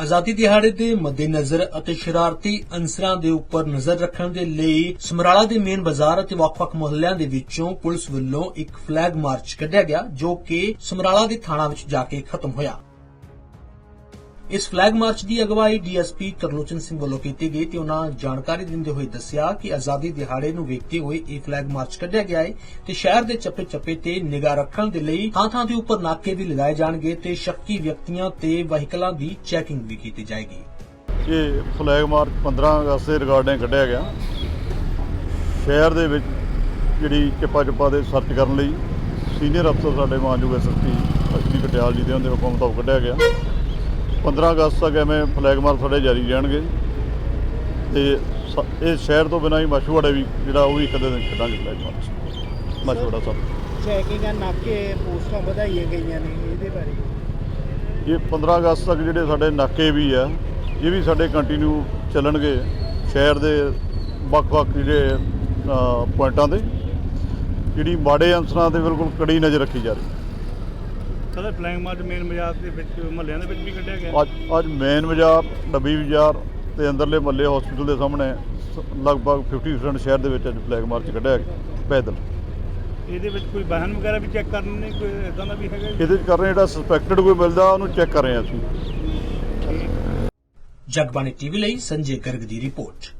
ਆਜ਼ਾਦੀ ਦਿਹਾੜੇ ਦੇ ਮੱਦੇਨਜ਼ਰ ਅਤੇ ਸ਼ਰਾਰਤੀ ਅੰਸਰਾਂ ਦੇ ਉੱਪਰ ਨਜ਼ਰ ਰੱਖਣ ਦੇ ਲਈ ਸਮਰਾਲਾ ਦੇ ਮੇਨ ਬਾਜ਼ਾਰ ਅਤੇ ਵੱਖ-ਵੱਖ ਮੁਹੱਲਿਆਂ ਦੇ ਵਿੱਚੋਂ ਪੁਲਿਸ ਵੱਲੋਂ ਇੱਕ ਫਲੈਗ ਮਾਰਚ ਕੱਢਿਆ ਗਿਆ, ਜੋ ਕਿ ਸਮਰਾਲਾ ਦੇ ਥਾਣਾ ਵਿੱਚ ਜਾ ਕੇ ਖਤਮ ਹੋਇਆ। ਇਸ ਫਲੈਗ ਮਾਰਚ ਦੀ ਅਗਵਾਈ ਡੀਐਸਪੀ ਤਰਲੋਚਨ ਸਿੰਘ ਵੱਲੋਂ ਕੀਤੀ ਗਈ ਤੇ ਉਹਨਾਂ ਜਾਣਕਾਰੀ ਦਿੰਦੇ ਹੋਏ ਦੱਸਿਆ ਕਿ ਆਜ਼ਾਦੀ ਦਿਹਾੜੇ ਨੂੰ ਵੇਖਦੇ ਹੋਏ ਇਹ ਫਲੈਗ ਮਾਰਚ ਕੱਢਿਆ ਗਿਆ ਹੈ ਤੇ ਸ਼ਹਿਰ ਦੇ ਚੱਪੇ-ਚੱਪੇ ਤੇ ਨਿਗਾਹ ਰੱਖਣ ਦੇ ਲਈ ਥਾਂ-ਥਾਂ ਦੇ ਉੱਪਰ ਨਾਕੇ ਵੀ ਲਗਾਏ ਜਾਣਗੇ ਤੇ ਸ਼ੱਕੀ ਵਿਅਕਤੀਆਂ ਤੇ ਵਹੀਕਲਾਂ ਦੀ ਚੈਕਿੰਗ ਵੀ ਕੀਤੀ ਜਾਏਗੀ। ਇਹ ਫਲੈਗ ਮਾਰਚ 15 ਅਗਸਤ ਦੇ ਰਿਗਾਰਡਿੰਗ ਕੱਢਿਆ ਗਿਆ। ਸ਼ਹਿਰ ਦੇ ਵਿੱਚ ਜਿਹੜੀ ਚਿੱਪਾ ਚੁੱਪਾ ਦੇ ਸਰਚ ਕਰਨ ਲਈ ਸੀਨੀਅਰ ਅਫਸਰ ਸਾਡੇ ਮਾਨਯੋਗ ਐਸਐਸਪੀ ਅਸ਼ਵਨੀ ਪਟਿਆਲ ਜੀ ਦੇ ਉਹਦੇ ਹੁਕਮ ਮੁਤਾਬਕ ਕੱਢਿਆ ਗਿਆ। 15 ਅਗਸਤ ਤੱਕ ਐਵੇਂ ਫਲੈਗ ਮਾਰਚ ਸਾਡੇ ਜਾਰੀ ਰਹਿਣਗੇ ਤੇ ਸ- ਇਹ ਸ਼ਹਿਰ ਤੋਂ ਬਿਨਾਂ ਹੀ ਮਸ਼ਹੂੜੇ ਵੀ ਜਿਹੜਾ ਉਹ ਵੀ ਇੱਕ ਅੱਧੇ ਦਿਨ ਕੱਢਾਂਗੇ ਫਲੈਗ ਮਾਰਚ ਮਸ਼ਹੂੜਾ ਸਾਹਿਬ। ਚੈਕਿੰਗਾਂ ਨਾਕੇ ਪੋਸਟਾਂ ਵਧਾਈਆਂ ਗਈਆਂ ਨੇ ਇਹਦੇ ਬਾਰੇ। ਇਹ 15 ਅਗਸਤ ਤੱਕ ਜਿਹੜੇ ਸਾਡੇ ਨਾਕੇ ਵੀ ਆ ਇਹ ਵੀ ਸਾਡੇ ਕੰਟੀਨਿਊ ਚੱਲਣਗੇ ਸ਼ਹਿਰ ਦੇ ਵੱਖ-ਵੱਖ ਜਿਹੜੇ ਅ, ਪੁਆਇੰਟਾਂ ਤੇ। ਜਿਹੜੀ ਮਾੜੇ ਅੰਸਰਾਂ ਤੇ ਬਿਲਕੁਲ ਕੜੀ ਨਜ਼ਰ ਰੱਖੀ ਜਾ ਰਹੀ। ਸਰ ਫਲੈਗ ਮਾਰਚ ਮੇਨ ਬਾਜ਼ਾਰ ਦੇ ਵਿੱਚ ਮਹੱਲਿਆਂ ਦੇ ਵਿੱਚ ਵੀ ਕੱਢਿਆ ਗਿਆ। ਅੱਜ ਅੱਜ ਮੇਨ ਬਾਜ਼ਾਰ ਡੱਬੀ ਬਾਜ਼ਾਰ ਤੇ ਅੰਦਰਲੇ ਮੱਲੇ ਹਸਪੀਟਲ ਦੇ ਸਾਹਮਣੇ ਸ- ਲਗਭਗ 50% ਸ਼ਹਿਰ ਦੇ ਵਿੱਚ ਅੱਜ ਫਲੈਗ ਮਾਰਚ ਕੱਢਿਆ ਗਿਆ ਪੈਦਲ। ਇਹਦੇ ਵਿੱਚ ਕੋਈ ਵਾਹਨ ਵਗੈਰਾ ਵੀ ਚੈੱਕ ਕਰਨੇ ਨੇ ਕੋਈ ਇਦਾਂ ਦਾ ਵੀ ਹੈਗਾ ਜੀ? ਇਹਦੇ ਚ ਕਰ ਰਹੇ ਜਿਹੜਾ ਸਸਪੈਕਟਡ ਕੋਈ ਮਿਲਦਾ ਉਹਨੂੰ ਚੈੱਕ ਕਰ ਰਹੇ ਹਾਂ ਅਸੀਂ। ਜਗਬਾਣੀ ਟੀਵੀ ਲਈ ਸੰਜੇ ਗਰਗ ਦੀ ਰਿਪੋਰਟ।